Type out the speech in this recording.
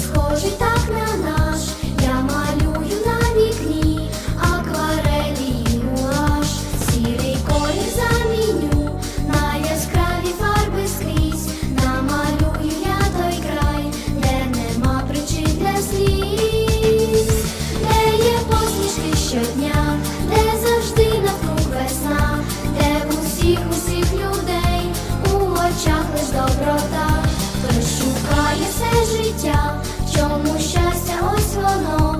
схожий воно,